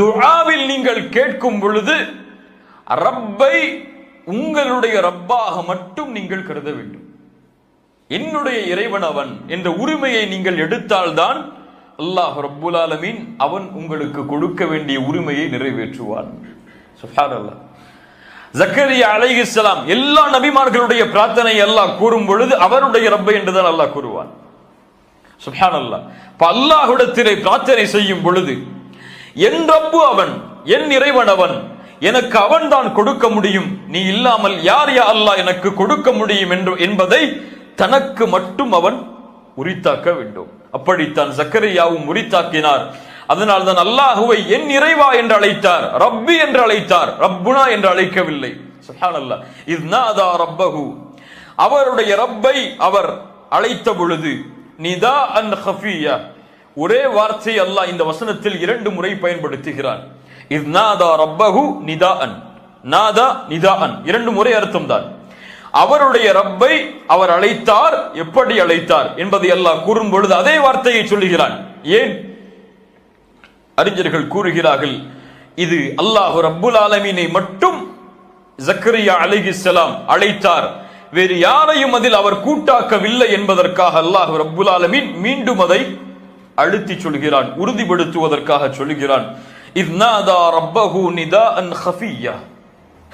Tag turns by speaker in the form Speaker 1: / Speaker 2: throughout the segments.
Speaker 1: துஆவில் நீங்கள் கேட்கும் பொழுது ரப்பை உங்களுடைய ரப்பாக மட்டும் நீங்கள் கருத வேண்டும். என்னுடைய இறைவன் அவன் என்ற உரிமையை நீங்கள் எடுத்தால்தான் அல்லாஹ் ரப்புல் ஆலமீன் அவன் உங்களுக்கு கொடுக்க வேண்டிய உரிமையை நிறைவேற்றுவான். சுப்ஹானல்லாஹ் ஜக்கரியா அலைஹிஸ்ஸலாம் எல்லா நபிமார்களுடைய பிரார்த்தனை அல்லாஹ் கூறும் பொழுது அவருடைய ரப்பை என்றுதான் அல்லாஹ் கூறுவான். சுப்ஹானல்லாஹ் இப்ப அல்லாஹுடத்திலே பிரார்த்தனை செய்யும் பொழுது என் ரப்பு அவன் என் இறைவன் அவன் எனக்கு அவன் தான் கொடுக்க முடியும். நீ இல்லாமல் யார் யா அல்லாஹ் எனக்கு கொடுக்க முடியும் என்று என்பதை தனக்கு மட்டும் அவன் உரித்தாக்க வேண்டும். அப்படித்தான் சக்கரையாவும் உரித்தாக்கினார். அதனால் தான் அல்லாஹுவை என் இறைவா என்று அழைத்தார் ரப்பி என்று அழைத்தார் ரப்புனா என்று அழைக்கவில்லை. சுப்ஹானல்லாஹ் இஸ் ரப்பஹு. அவருடைய ரப்பை அவர் அழைத்த பொழுது நிதா அன் ஹஃபியா ஒரே வார்த்தை அல்லாஹ் இந்த வசனத்தில் இரண்டு முறை பயன்படுத்துகிறான். இது நாதா ரப்பகு நிதா அன் நாதா நிதா அன் இரண்டு முறை அர்த்தம் தான் அவருடைய ரப்பை அவர் அழைத்தார் எப்படி அழைத்தார் என்பதை எல்லாம் கூறும் பொழுது அதே வார்த்தையை சொல்லுகிறான். ஏன்? அறிஞர்கள் கூறுகிறார்கள் இது அல்லாஹ் ரப்புல் ஆலமீனை மட்டும் ஜக்கரியா அலைஹிஸ்ஸலாம் அழைத்தார். வேறு யாரையும் அதில் அவர் கூட்டாக்கவில்லை என்பதற்காக அல்லாஹ் ரப்புல் ஆலமீன் மீண்டும் அதை அழுத்தி சொல்கிறான் உறுதிப்படுத்துவதற்காக சொல்கிறான் இத்நாதா ரப்பஹு நிதாஅன் ஹஃபியா.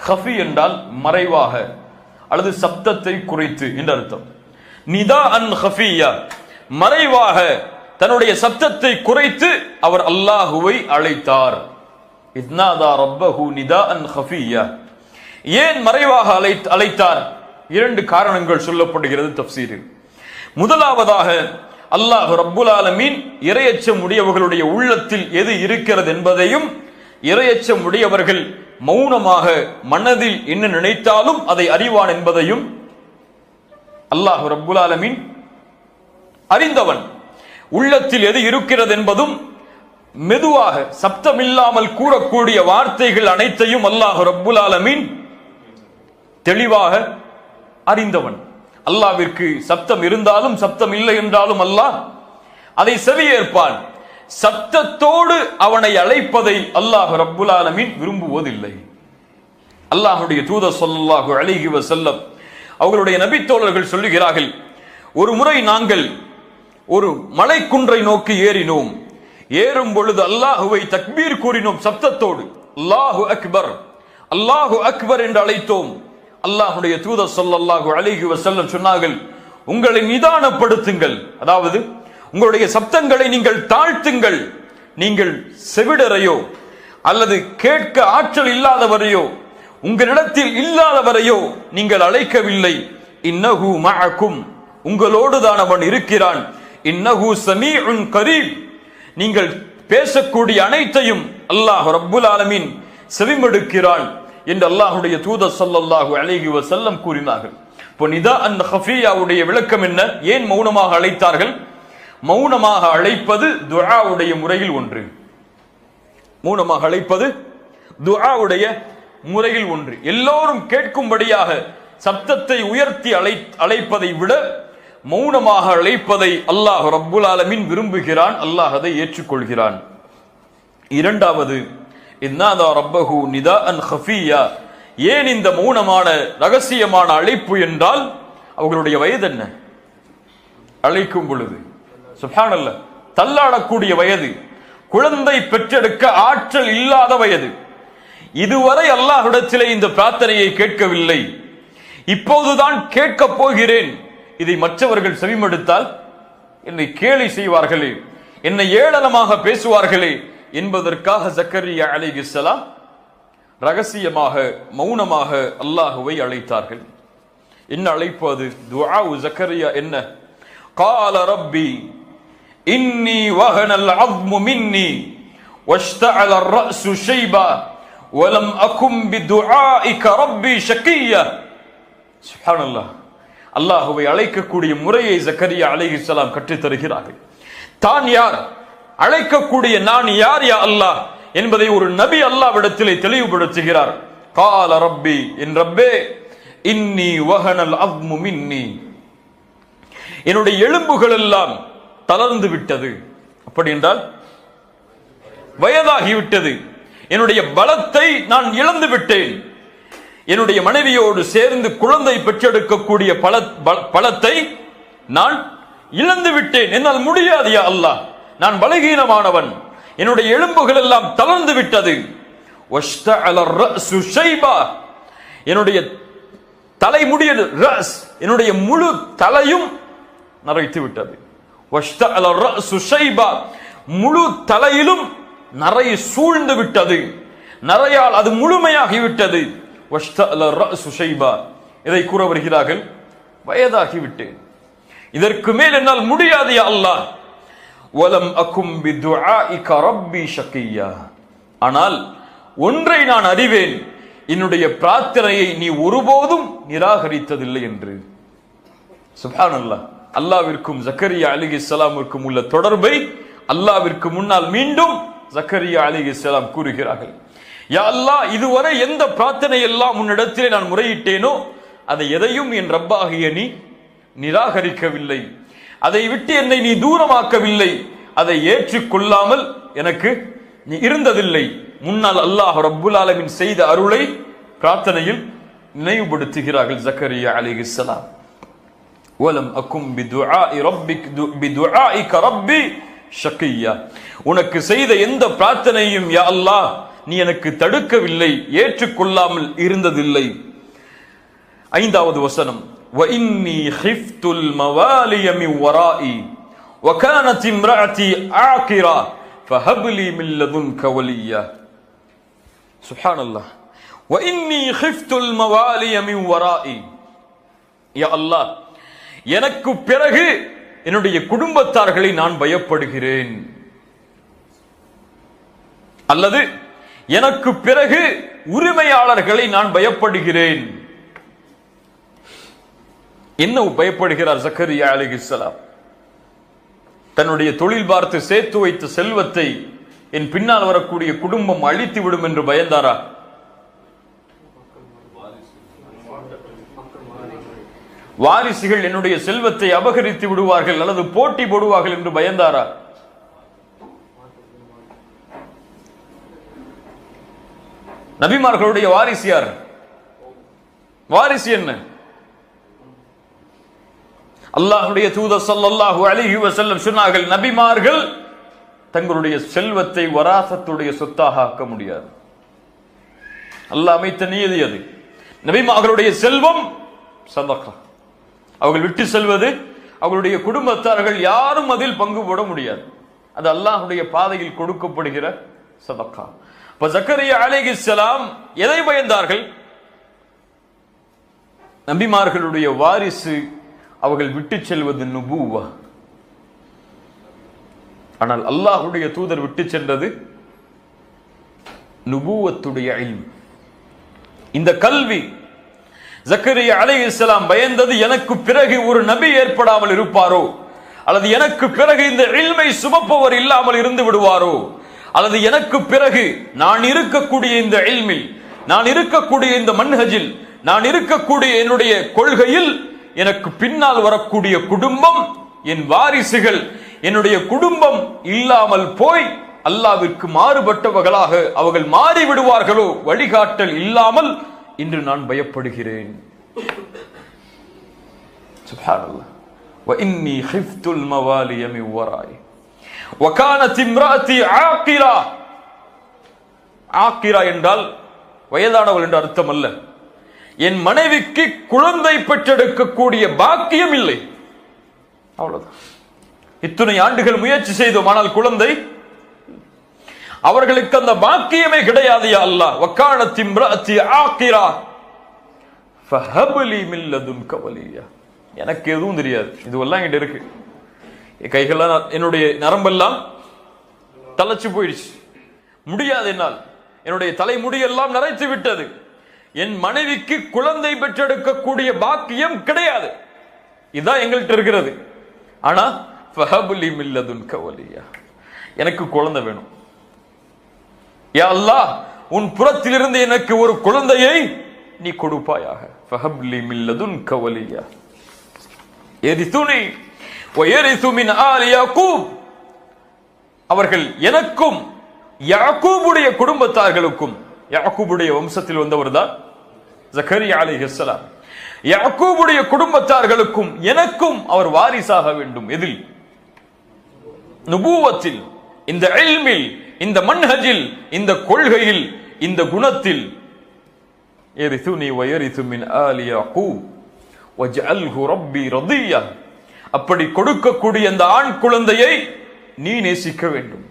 Speaker 1: ஹஃபி என்றால் மறைவாக அல்லது சப்தத்தை குறைத்து என்று அர்த்தம். நிதா அன் ஹஃபியா மறைவாக தன்னுடைய சப்தத்தை குறைத்து அவர் அல்லாஹுவை அழைத்தார். இத்னாதா ரப்பஹு நிதா அன் ஹஃபியா. ஏன் மறைவாக அழை அழைத்தார்? இரண்டு காரணங்கள் சொல்லப்படுகிறது தப்சீரில். முதலாவதாக அல்லாஹ் ரப்புல் ஆலமீன் இரையச்சம் உடையவர்களுடைய உள்ளத்தில் எது இருக்கிறது என்பதையும் இரையச்சம் உடையவர்கள் மௌனமாக மனதில் என்ன நினைத்தாலும் அதை அறிவான் என்பதையும் அல்லாஹ் ரப்புல் ஆலமீன் அறிந்தவன். உள்ளத்தில் எது இருக்கிறது என்பதும் மெதுவாக சப்தமில்லாமல் கூறக்கூடிய வார்த்தைகள் அனைத்தையும் அல்லாஹ் ரப்புல் ஆலமீன் தெளிவாக அறிந்தவன். அல்லாவிற்கு சப்தம் இருந்தாலும் சப்தம் இல்லை என்றாலும் அல்லாஹ் அதை செவியேற்பான். சப்தத்தோடு அவனை அழைப்பதை அல்லாஹ் ரப்புல் விரும்புவதில்லை. அல்லாஹுடைய தூத சொல்லாஹு அழகி செல்லம் அவர்களுடைய நபித்தோழர்கள் சொல்லுகிறார்கள் ஒரு முறை நாங்கள் ஒரு மலைக்குன்றை நோக்கி ஏறினோம். ஏறும் பொழுது அல்லாஹுவை தக்பீர் கூறினோம் சப்தத்தோடு. அல்லாஹு அக்பர் அல்லாஹு அக்பர் என்று அழைத்தோம். அல்லாஹுடைய தூதர் சொல்லல்லாஹு அழகி வஸல்லம் சொன்னார்கள் உங்களை நிதானப்படுத்துங்கள். அதாவது உங்களுடைய சப்தங்களை நீங்கள் தாழ்த்துங்கள். நீங்கள் செவிடரையோ அல்லது கேட்க ஆற்றல் இல்லாதவரையோ உங்களிடத்தில் இல்லாதவரையோ நீங்கள் அழைக்கவில்லை. இன்னஹு மஅக்கும். உங்களோடு தான் அவன் இருக்கிறான். இன்னஹு சமீஉன் கரீப். நீங்கள் பேசக்கூடிய அனைத்தையும் அல்லாஹ் ரப்புல் ஆலமீன் செவிமடுக்கிறான். என்று அல்லாஹுடைய தூதர் ஸல்லல்லாஹு அலைஹி செல்லம் கூறினார்கள். இப்போ நிதா அந்த ஹஃபியாவுடைய விளக்கம் என்ன? ஏன் மௌனமாக அழைத்தார்கள்? மௌனமாக அழைப்பது துஆவுடைய முறையில் ஒன்று. மௌனமாக அழைப்பது துஆவுடைய முறையில் ஒன்று. எல்லோரும் கேட்கும்படியாக சப்தத்தை உயர்த்தி அழை அழைப்பதை விட மௌனமாக அழைப்பதை அல்லாஹ் ரப்புல் ஆலமீன் விரும்புகிறான். அல்லாஹ் அதை ஏற்றுக்கொள்கிறான். இரண்டாவது இன்னாதா ரப்பஹு நிதா அன் ஹஃபியா? ஏன் இந்த மௌனமான ரகசியமான அழைப்பு என்றால் அவர்களுடைய வயது என்ன? அழைக்கும் பொழுது. சுப்ஹானல்ல. தள்ளாடக்கூடிய வயது. குழந்தை பெற்றெடுக்க ஆற்றல் இல்லாத வயது. இதுவரை அல்லாஹிடத்திலே இந்த பிரார்த்தனையை கேட்கவில்லை. இப்போதுதான் கேட்கப் போகிறேன். இதை மற்றவர்கள் செவிமடுத்தால் என்னை கேலி செய்வார்களே. என்னை ஏளனமாக பேசுவார்களே. என்பதற்காக ஜக்கரியா அலைஹிஸ்ஸலாம் ரகசியமாக மௌனமாக அல்லாஹுவை அழைத்தார்கள் என்ன அழைப்பு அது துஆவு ஜக்கரியா என்ன قال ربي إني وهن العظم مني واشتعل الرأس شيبا ولم أكن بدعائك ربي شقيا سبحان الله அல்லாஹுவை அழைக்கக்கூடிய முறையை ஜக்கரியா அலைஹிஸ்ஸலாம் கற்றுத் தருகிறார்கள் தான் யார் அழைக்கக்கூடிய நான் யார் யா அல்லாஹ் என்பதை ஒரு நபி அல்லாவிடத்திலே தெளிவுபடுத்துகிறார். கால ரப்பி என் ரப்பே இன்னி வகனல் அவ்மு மின்னி. என்னுடைய எலும்புகள் எல்லாம் தளர்ந்து விட்டது. அப்படி என்றால் வயதாகிவிட்டது என்னுடைய பலத்தை நான் இழந்து விட்டேன். என்னுடைய மனைவியோடு சேர்ந்து குழந்தை பெற்றெடுக்கக்கூடிய பல- பலத்தை நான் இழந்து விட்டேன். என்னால் முடியாது யா அல்லாஹ். நான் பலகீனமானவன். என்னுடைய எலும்புகள் எல்லாம் தளர்ந்து விட்டது. என்னுடைய தலை முடியது ரஸ் என்னுடைய முழு தலையும் நரைத்து விட்டது. முழு தலையிலும் நரை சூழ்ந்து விட்டது. நரையால் அது முழுமையாகிவிட்டது இதை கூற வருகிறார்கள். வயதாகிவிட்டேன் இதற்கு மேல் என்னால் முடியாது அல்லாஹ். ஒலம் அக்கும் ரப்பி ஷக்கியா. ஆனால் ஒன்றை நான் அறிவேன் என்னுடைய பிரார்த்தனையை நீ ஒருபோதும் நிராகரித்ததில்லை என்று. சுப்ஹானல்லாஹ் அல்லாவிற்கும் ஜக்கரியா அலிஹிஸ்ஸலாமிற்கும் உள்ள தொடர்பை அல்லாவிற்கு முன்னால் மீண்டும் ஜக்கரியா அலிஹிஸ்ஸலாம் கூறுகிறார்கள். யா அல்லாஹ் இதுவரை எந்த பிரார்த்தனை எல்லாம் உன்னிடத்திலே நான் முறையிட்டேனோ அதை எதையும் என் ரப்பாகிய நீ நிராகரிக்கவில்லை. அதை விட்டு என்னை நீ தூரமாக்கவில்லை. அதை ஏற்றுக்கொள்ளாமல் எனக்கு நீ இருந்ததில்லை. முன்னால் அல்லாஹ் ரப்புல் ஆலமின் செய்த அருளை பிரார்த்தனையில் நினைவுபடுத்துகிறார்கள் ஜக்கரியா அலிஹிஸ்ஸலாம் ஓலம் அக்கும் பிதுஆஇ ரப்பிக் து- பிதுஆஇக ரப்பி ஷக்கியா உனக்கு செய்த எந்த பிரார்த்தனையும் யா அல்லாஹ் நீ எனக்கு தடுக்கவில்லை ஏற்றுக்கொள்ளாமல் இருந்ததில்லை. ஐந்தாவது வசனம். وإني خفت الموالي من ورائي وكانت امرأتي عاقرة فهب لي من لدنك وليا سبحان الله وإني خفت الموالي من ورائي யா அல்லாஹ் எனக்கு பிறகு என்னுடைய குடும்பத்தார்களை நான் பயப்படுகிறேன் அல்லது எனக்கு பிறகு உரிமையாளர்களை நான் பயப்படுகிறேன் என்ன பயப்படுகிறார் ஜக்கரியா அலிகிஸ்லாம் தன்னுடைய தொழில் பார்த்து சேர்த்து வைத்த செல்வத்தை என் பின்னால் வரக்கூடிய குடும்பம் அழித்து விடும் என்று பயந்தாரா? வாரிசுகள் என்னுடைய செல்வத்தை அபகரித்து விடுவார்கள் அல்லது போட்டி போடுவார்கள் என்று பயந்தாரா? நபிமார்களுடைய வாரிசு யார்? வாரிசு என்ன? அல்லாஹுடைய தூதர் சல்லாஹு அலிஹி வசல்லம் சொன்னார்கள் நபிமார்கள் தங்களுடைய செல்வத்தை வராசத்துடைய சொத்தாக ஆக்க முடியாது. அல்லாஹ் அமைத்த நீதி அது. நபிமார்களுடைய செல்வம் சதகா அவர்கள் விட்டு செல்வது அவர்களுடைய குடும்பத்தார்கள் யாரும் அதில் பங்கு போட முடியாது. அது அல்லாஹுடைய பாதையில் கொடுக்கப்படுகிற சதக்கா. இப்ப ஜக்கரியா செலாம் எதை பயந்தார்கள்? நபிமார்களுடைய வாரிசு அவர்கள் விட்டு செல்வது நுபுவா. ஆனால் அல்லாஹுடைய தூதர் விட்டு சென்றது நுபுவத்துடைய இல்ம். இந்த கல்வி ஜக்கரிய அலை இஸ்லாம் பயந்தது எனக்கு பிறகு ஒரு நபி ஏற்படாமல் இருப்பாரோ? அல்லது எனக்கு பிறகு இந்த இல்மை சுமப்பவர் இல்லாமல் இருந்து விடுவாரோ? அல்லது எனக்கு பிறகு நான் இருக்கக்கூடிய இந்த இல்மில் நான் இருக்கக்கூடிய இந்த மன்ஹஜில் நான் இருக்கக்கூடிய என்னுடைய கொள்கையில் எனக்கு பின்னால் வரக்கூடிய குடும்பம் என் வாரிசுகள் என்னுடைய குடும்பம் இல்லாமல் போய் அல்லாவிற்கு மாறுபட்டவர்களாக அவர்கள் மாறி விடுவார்களோ வழிகாட்டல் இல்லாமல் இன்று நான் பயப்படுகிறேன் சுப்ஹானல்லாஹ் وإني خفت الموالي من ورائي وكانت امرأتي عاقرة ஆக்கிரா என்றால் வயதானவள் என்று அர்த்தம் அல்ல என் மனைவிக்கு குழந்தை பெற்றெடுக்கக்கூடிய பாக்கியம் இல்லை. அவ்வளவுதான். இத்தனை ஆண்டுகள் முயற்சி செய்தோம் ஆனால் குழந்தை அவர்களுக்கு அந்த பாக்கியமே கிடையாது யா அல்லாஹ். ஆக்கிரா. ஃபஹப்லி மின் எனக்கு எதுவும் தெரியாது. இதுவெல்லாம் என்கிட்ட இருக்கு. என் கைகள்லாம் என்னுடைய நரம்பெல்லாம் தளச்சு போயிடுச்சு. முடியாது என்னால். என்னுடைய தலைமுடியெல்லாம் நரைத்து விட்டது. என் மனைவிக்கு குழந்தை பெற்றெடுக்கக்கூடிய பாக்கியம் கிடையாது. இதான் எங்கள்கிட்ட இருக்கிறது. ஆனா ஃபஹபுலி மில்லதுன் கவலியா எனக்கு குழந்தை வேணும். யா அல்லாஹ் உன் புறத்திலிருந்து எனக்கு ஒரு குழந்தையை நீ கொடுப்பாயாக. ஃபஹப்லி மில்லதுன் கவலியா எரித்துணி ஒயரித்து மின் யாக்கூப். அவர்கள் எனக்கும் யாக்கூபுடைய குடும்பத்தார்களுக்கும் யாக்கூபுடைய வம்சத்தில் வந்தவர் தான் ஜக்கரியா அலைஹிஸ்ஸலாம் யாக்கூபுடைய குடும்பத்தார்களுக்கும் எனக்கும் அவர் வாரிசாக வேண்டும். எதில்? நுபூவத்தில் இந்த எல்மில் இந்த மன்ஹஜில் இந்த கொள்கையில் இந்த குணத்தில். எரிசுனி வயரிசு ஆலி யாக்கூப். வஜ்அல்ஹு ரப்பி ரதியா. அப்படி கொடுக்கக்கூடிய அந்த ஆண் குழந்தையை நீ நேசிக்க வேண்டும்.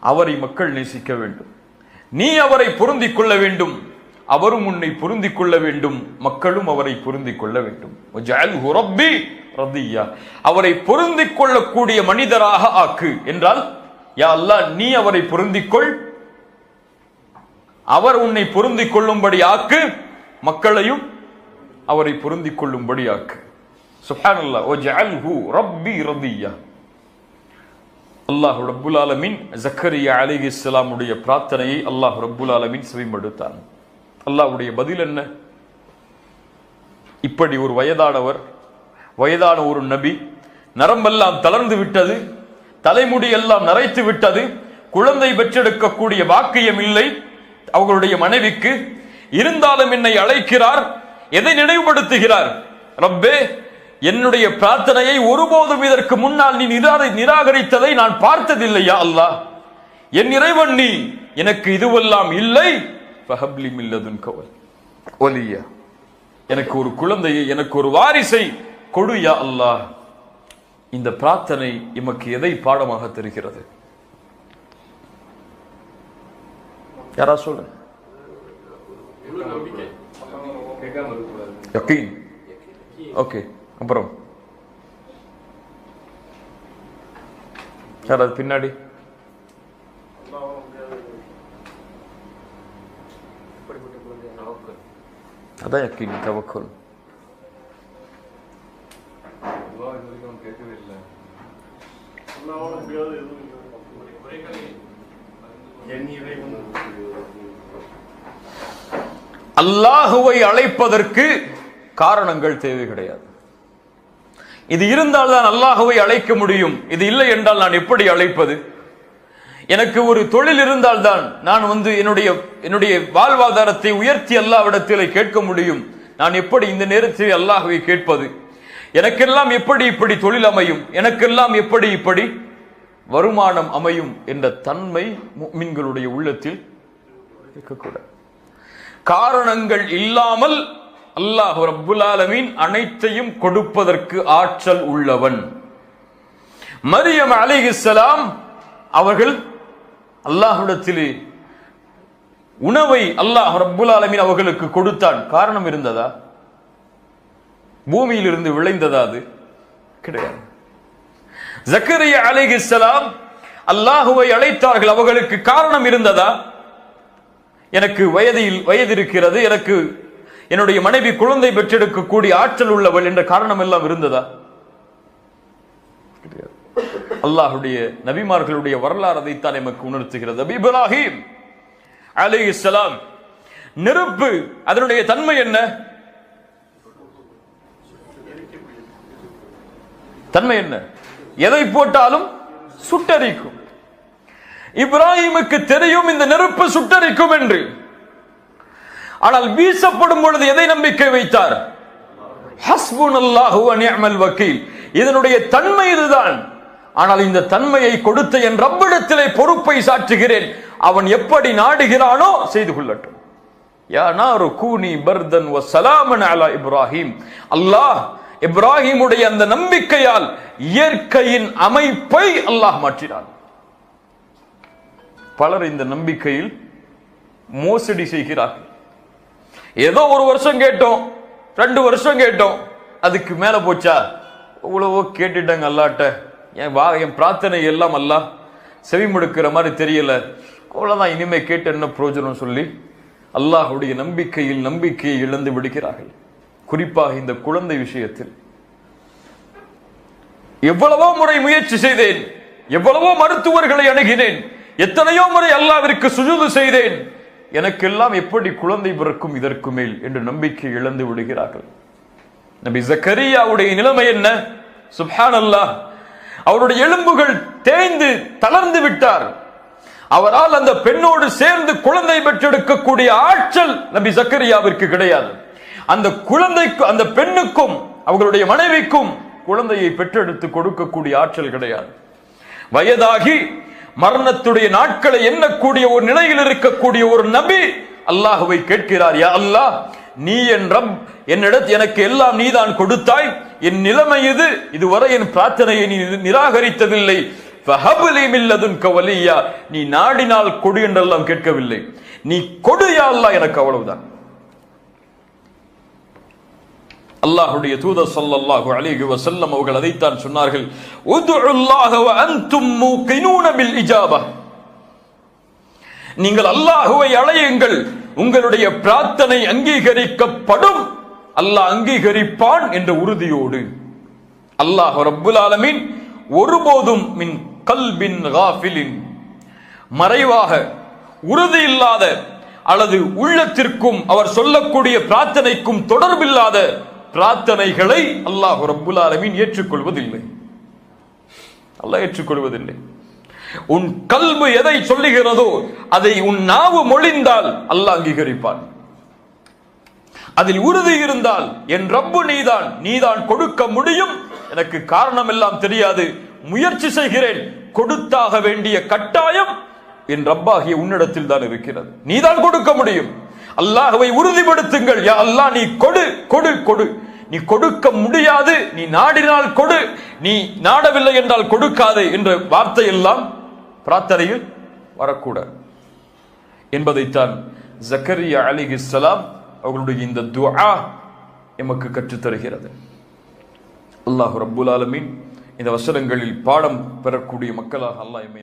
Speaker 1: அவரை மக்கள் நேசிக்க வேண்டும். நீ அவரை பொருந்திக் கொள்ள வேண்டும். அவரும் உன்னை பொருந்திக் கொள்ள வேண்டும். மக்களும் அவரை பொருந்திக் கொள்ள வேண்டும். அவரை பொருந்திக் கொள்ளக்கூடிய மனிதராக ஆக்கு. என்றால் யா அல்லாஹ் நீ அவரை பொருந்திக்கொள் அவர் உன்னை பொருந்திக் கொள்ளும்படி ஆக்கு. மக்களையும் அவரை பொருந்திக் கொள்ளும்படி ஆக்கு. ரப்பி ரதியா. அல்லாஹ் ரப்புல் ஆலமின் ஜக்கரியா அலைஹிஸ்ஸலாமுடைய பிரார்த்தனையை அல்லாஹ் ரப்புல் ஆலமின் செவிமடுத்தான். அல்லாவுடைய பதில் என்ன? இப்படி ஒரு வயதானவர் வயதான ஒரு நபி நரம்பெல்லாம் தளர்ந்து விட்டது தலைமுடி எல்லாம் நரைத்து விட்டது குழந்தை பெற்றெடுக்கக்கூடிய வாக்கியம் இல்லை அவர்களுடைய மனைவிக்கு இருந்தாலும் என்னை அழைக்கிறார் எதை நினைவுபடுத்துகிறார்? ரப்பே என்னுடைய பிரார்த்தனையை ஒருபோதும் இதற்கு முன்னால் நீ நிரா- நிராகரித்ததை நான் பார்த்ததில்லையா அல்லாஹ். என் இறைவன் நீ எனக்கு இதுவெல்லாம் இல்லை. ஃபஹப்லி மில்லதுன் கவல் ஒலியா. எனக்கு ஒரு குழந்தையை எனக்கு ஒரு வாரிசை கொடு யா அல்லாஹ். இந்த பிரார்த்தனை எமக்கு எதை பாடமாக தெரிகிறது? யாரா சொல்லு? யக்கீன். ஓகே அப்புறம். யாராவது பின்னாடி? அதான் யக்கீன் தவக்குல் அல்லாஹுவை அழைப்பதற்கு காரணங்கள் தேவை கிடையாது. இது இருந்தால் தான் அல்லாஹுவை அழைக்க முடியும். இது இல்லை என்றால் நான் எப்படி அழைப்பது? எனக்கு ஒரு தொழில் இருந்தால்தான் நான் வந்து என்னுடைய என்னுடைய வாழ்வாதாரத்தை உயர்த்தி அல்லாவிடத்தில் கேட்க முடியும். நான் எப்படி இந்த நேரத்தில் அல்லாஹுவை கேட்பது? எனக்கெல்லாம் எப்படி இப்படி தொழில் அமையும்? எனக்கெல்லாம் எப்படி இப்படி வருமானம் அமையும் என்ற தன்மை முஃமின்களுடைய உள்ளத்தில் இருக்கக்கூடாது. காரணங்கள் இல்லாமல் அல்லாஹ் ரபுல்லாலமீன் அனைத்தையும் கொடுப்பதற்கு ஆற்றல் உள்ளவன். மரியம் அலைஹிஸ்ஸலாம் அவர்கள் அல்லாஹ்விடத்திலே உணவை அல்லாஹ் ரப்புல் ஆலமின் அவர்களுக்கு கொடுத்தான். காரணம் இருந்ததா? பூமியில் இருந்து விளைந்ததா அது? கிடையாது. ஜக்கரிய அலிஹிஸ்லாம் அல்லாஹுவை அழைத்தார்கள். அவர்களுக்கு காரணம் இருந்ததா? எனக்கு வயதில் வயது இருக்கிறது எனக்கு என்னுடைய மனைவி குழந்தை பெற்றெடுக்கக்கூடிய ஆற்றல் உள்ளவள் என்ற காரணம் எல்லாம் இருந்ததா? கிடையாது. அல்லாஹுடைய நபிமார்களுடைய வரலாறு அதைத்தான் எமக்கு உணர்த்துகிறது. நபி அலி இஸ்லாம் நெருப்பு அதனுடைய தன்மை என்ன? தன்மை என்ன? எதை போட்டாலும் சுட்டரிக்கும். இப்ராஹிமுக்கு தெரியும் இந்த நெருப்பு சுட்டரிக்கும் என்று. ஆனால் வீசப்படும் பொழுது எதை நம்பிக்கை வைத்தார்? ஹஸ்புனல்லாஹு வ நிஅமல் வக்கீல். இதனுடைய தன்மை இதுதான். ஆனால் இந்த தன்மையை கொடுத்த என் ரப்பிடத்திலே பொறுப்பை சாற்றுகிறேன். அவன் எப்படி நாடுகிறானோ செய்து கொள்ளட்டும். யா நாரு கூனி பர்தன் வ சலாமன் அலா இப்ராஹிம். அல்லாஹ் இப்ராஹிமுடைய அந்த நம்பிக்கையால் இயற்கையின் அமைப்பை அல்லாஹ் மாற்றினான். பலர் இந்த நம்பிக்கையில் மோசடி செய்கிறார்கள். ஏதோ ஒரு வருஷம் கேட்டோம் ரெண்டு வருஷம் கேட்டோம் அதுக்கு மேல போச்சா? இவ்வளவோ கேட்டுட்டாங்க அல்லாட்ட. என் வா என் பிரார்த்தனை எல்லாம் அல்ல செவி முடுக்கிற மாதிரி தெரியல. அவ்வளோதான் இனிமே கேட்டு என்ன பிரயோஜனம் சொல்லி அல்லாஹுடைய நம்பிக்கையில் நம்பிக்கையை இழந்து விடுகிறார்கள். குறிப்பாக இந்த குழந்தை விஷயத்தில். எவ்வளவோ முறை முயற்சி செய்தேன். எவ்வளவோ மருத்துவர்களை அணுகினேன். எத்தனையோ முறை அல்லாவிற்கு சுஜூது செய்தேன். எனக்கெல்லாம் எப்படி குழந்தை பிறக்கும் இதற்கு மேல் என்று நம்பிக்கை இழந்து விடுகிறார்கள். நபி ஜக்கரியாவுடைய நிலைமை என்ன? சுப்ஹான் அல்லாஹ் அவருடைய எலும்புகள் தேய்ந்து தளர்ந்து விட்டார். அவரால் அந்த பெண்ணோடு சேர்ந்து குழந்தை பெற்றெடுக்கக்கூடிய ஆற்றல் நபி சக்கரியாவிற்கு கிடையாது. அந்த குழந்தைக்கு அந்த பெண்ணுக்கும் அவர்களுடைய மனைவிக்கும் குழந்தையை பெற்றெடுத்து கொடுக்கக்கூடிய ஆற்றல் கிடையாது. வயதாகி மரணத்துடைய நாட்களை எண்ணக்கூடிய ஒரு நிலையில் இருக்கக்கூடிய ஒரு நபி அல்லாஹுவை கேட்கிறார் யா அல்லாஹ் நீ என்றம். என்னிடத்து எனக்கு எல்லாம் நீதான் கொடுத்தாய். என் நிலைமை இது. இதுவரை என் பிரார்த்தனையை நீ நிராகரித்ததில்லை. கவலியா. நீ நாடினால் கொடு என்றெல்லாம் கேட்கவில்லை. நீ கொடுயா அல்லாஹ் எனக்கு அவ்வளவுதான். அல்லாஹுடைய தூத சொல்லல்லாஹு அலிஹி வசல்லம் அவர்கள் அதைத்தான் சொன்னார்கள். நீங்கள் அல்லாஹுவை அழையுங்கள். உங்களுடைய பிரார்த்தனை அங்கீகரிக்கப்படும். அல்லாஹ் அங்கீகரிப்பான் என்ற உறுதியோடு. அல்லாஹ் ரப்புல் ஆலமின் ஒருபோதும் மின் கல்பின் காஃபிலின். மறைவாக உறுதி இல்லாத அல்லது உள்ளத்திற்கும் அவர் சொல்லக்கூடிய பிரார்த்தனைக்கும் தொடர்பில்லாத பிரார்த்தனைகளை அல்லாஹ் ரப்புல் ஆலமின் ஏற்றுக்கொள்வதில்லை. அல்லாஹ் ஏற்றுக்கொள்வதில்லை. உன் கல்வி எதை சொல்லுகிறதோ அதை உன் நாவு மொழிந்தால் அல்லாஹ் அங்கீகரிப்பான். அதில் உறுதி இருந்தால் என் ரப்பு நீதான் நீதான் கொடுக்க முடியும். எனக்கு காரணம் எல்லாம் தெரியாது. முயற்சி செய்கிறேன். கொடுத்தாக வேண்டிய கட்டாயம் என் ரப்பாகிய உன்னிடத்தில் தான் இருக்கிறது. நீதான் கொடுக்க முடியும். அல்லாஹவை உறுதிப்படுத்துங்கள். யா அல்லாஹ் நீ கொடு கொடு கொடு. நீ கொடுக்க முடியாது நீ நாடினால் கொடு நீ நாடவில்லை என்றால் கொடுக்காது என்ற வார்த்தை எல்லாம் பிரார்த்தனையில் வரக்கூடாது. என்பதைத்தான் ஜக்கரியா அலிஹிஸ்ஸலாம் அவர்களுடைய இந்த துஆ எமக்கு கற்றுத் தருகிறது அல்லாஹ் ரப்புல் ஆலமீன் இந்த வசனங்களில் பாடம் பெறக்கூடிய மக்களாக அல்லாஹ்